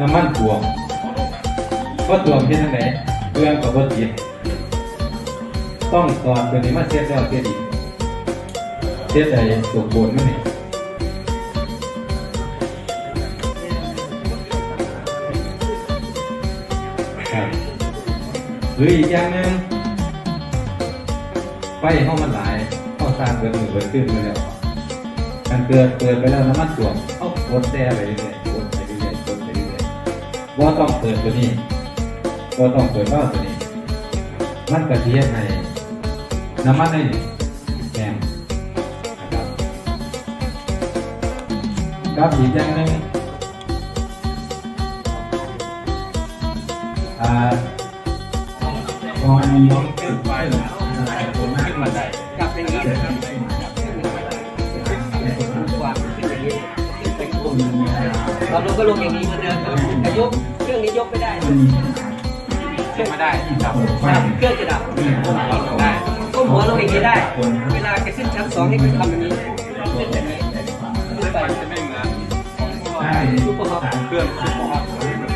น้ำมันถ่วงก็ถ่วงเป็นยังไงเรื่องกับรถติดต้องตอดตัวนี้มาเช็ดแล้วเช็ดอีกเช็ดไอ้ตัวโคนมันนี่ครับหรืออีกอย่างหนึ่งไฟห้องมันหลายเข้าสร้างเกิดมือเกิดขึ้นมาแล้วการเกิดเกิดไปแล้วน้ำมันถ่วงเอากดแช่ไปเรื่อย ว่าต้องเปิดตัวนี้ว่าต้องเปิดว่าตัวนี้ มันกระเทียมให้น้ำมันในนี่แห้งนะครับกับอีกอย่างหนึ่งอ่าตอนนี้ขึ้นไปขึ้นมาได้กลับอย่างนี้ เราลงก็ลงอย่างนี้เหมือนเดิมครับแต่ยกเครื่องนี้ยกไม่ได้นะขึ้นมาได้ครับดับเครื่องจะดับก็ลงได้ก้มหัวลงอย่างนี้ได้ เวลาจะขึ้นชั้นสองให้คุณทำอย่างนี้ขึ้นแบบนี้ขึ้นไปจะไม่เหมือนซุปเปอร์ฮอปเครื่องซุปเปอร์ฮอต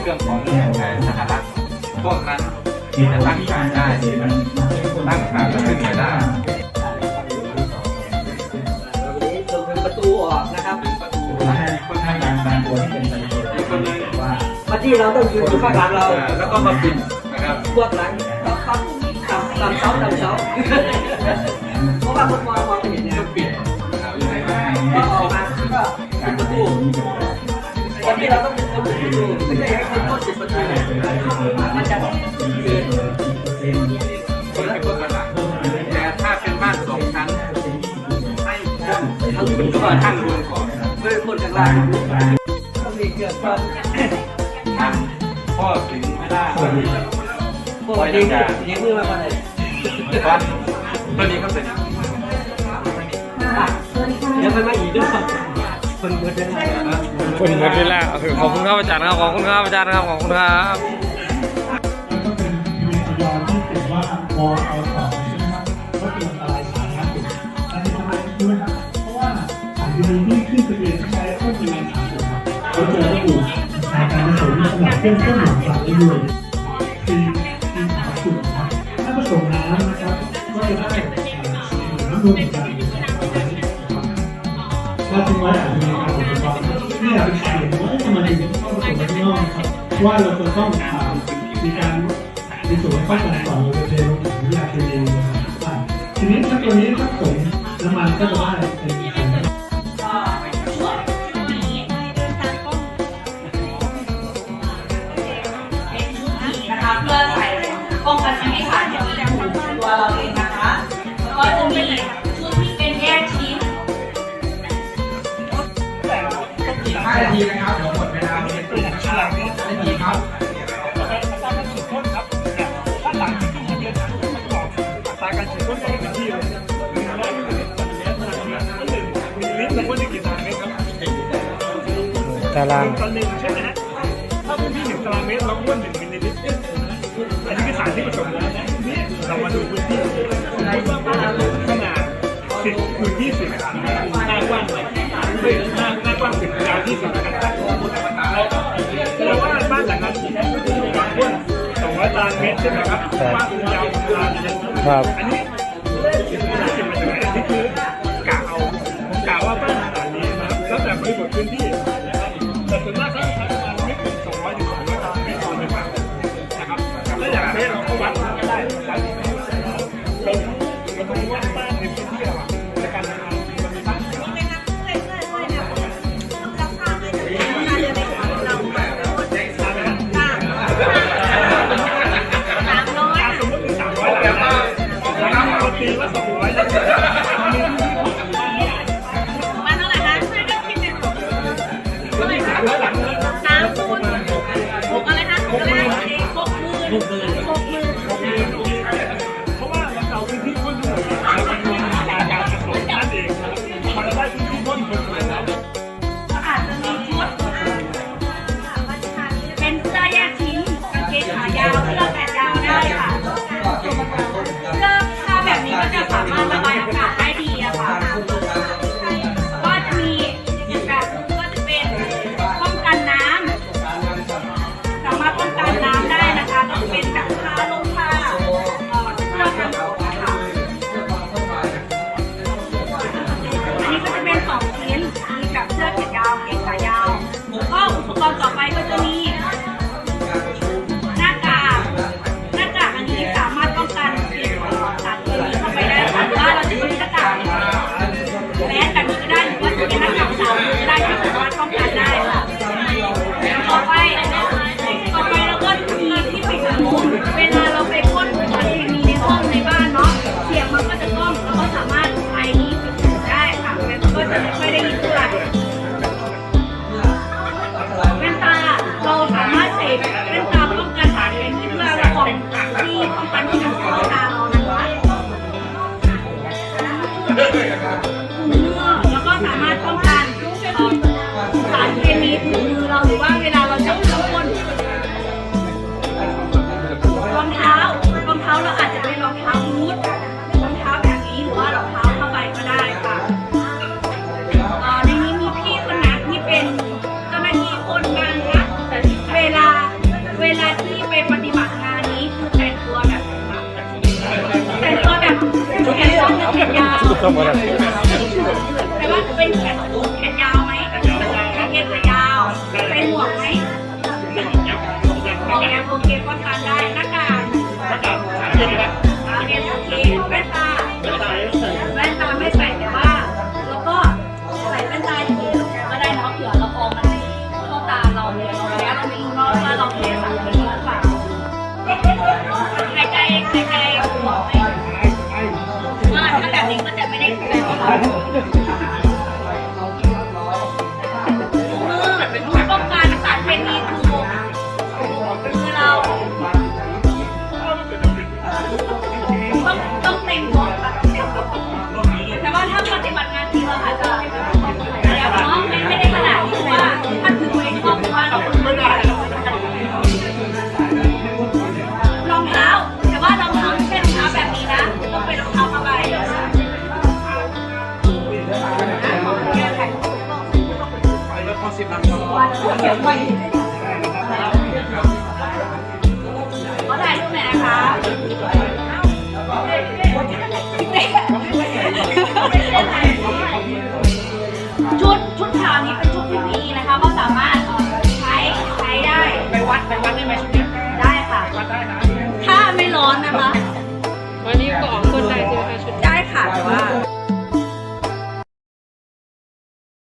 เครื่องของสหรัฐพวกนั้นจะตั้งขายได้ตั้งขายก็ขึ้นไปได้ กคนนึงว่ามาที่เราต้องยืนอยู่ข้างหลังเราแล้วก็มาปิดนะครับพวกหลังปั๊บปั๊บตามตามเสาตามเสาเพราะว่าคนมองมองไม่เห็นเนี่ยก็ปิดนะครับพอออกมาก็ปิดประตูวันนี้เราต้องเป็นคนปิดประตูไม่ใช่ให้คนต้นปิดประตูมันจะเกิดคนเป็นคนมาหลังแต่ถ้าเป็นบ้านสองชั้นให้ท่านทั้งคุคุณณก็ก่อนท่านรวมก่อนเพื่อคนกลาง ต้องมีเกิดความท่านพ่อถึงไม่ได้พวกนี้ยิงมือมาก่อนเลยวัดตัวนี้ก็เป็นเดี๋ยวมันมาอีกด้วยคนเบิดได้คนหมดเวลาโอเคขอบคุณครับอาจารย์ครับขอบคุณครับอาจารย์ครับขอบคุณครับก็เป็นยูนิตยอนที่ติดว่ามอเอาต่อใช่ไหมครับก็คืออันตรายสาธารณสุขแต่ทำไมรู้ไหมครับเพราะว่าสารยูนิตที่ขึ้นทะเบียนใช้ข้อมูลสาธารณสุขครับเราเจอระบุในการผสมสำหรับเครื่องเครื่องดื่มสารได้ด้วยคือคือสาธารณสุขครับถ้าผสมน้ำนะครับก็จะได้น้ำนมเหมือนกันถ้าทิ้งไว้อาจจะมีการอุปกรณ์ที่อยากเป็นเสียงว่าทำไมถึงต้องผสมข้างนอกครับว่าเราจะต้องอ่ามีการมีส่วนป้องกันก่อนเราจะเทลงถึงยาเคมีนะครับทีนี้ถ้าตัวนี้ถ้าผสมน้ำมันก็จะได้เป็น ครับเดี๋ยวหมดเวลาเป็นตู้นะครับ5นาทีครับตารางต่อหนึ่งใช่ไหมฮะถ้าพื้นที่หนึ่งตารางเมตรเราอ้วนหนึ่งมิลลิลิตรอันนี้คือสารที่ผสมแล้วนะนี่เรามาดูพื้นที่ขนาดสิบคูณยี่สิบหน้ากว้างเฮ้ยหน้าหน้ากว้างสิบยาวยี่สิบ ใช่ไหมครับครับ อันนี้ น้ำคุณหกอะไรคะหกอะไรนะหกมือหกมือ บถึงมือเราหรือว่าเวลาเราจับข้างบนรองเท้ารองเท้าเราอาจจะเป็นรองเท้าบูทรองเท้าแบบนี้หรือว่ารองเท้าผ้าใบก็ได้ค่ะในนี้มีพี่คนนักที่เป็นเจ้าหน้าที่คนงานนะเวลาเวลาที่ไปปฏิบัติงานนี้คือแต่งตัวแบบแต่งตัวแบบแขนสั้นแแขนยาว แต่ว่าเป็นแขนสั้นแขนยาว งไขอถ่ายรูปหนคะชุดชุดขาวนี้เป็นชุดที่มีนะคะ ก็สามารถใช้ใช้ได้ ไปวัดไปวัดได้ไหมชุดนี้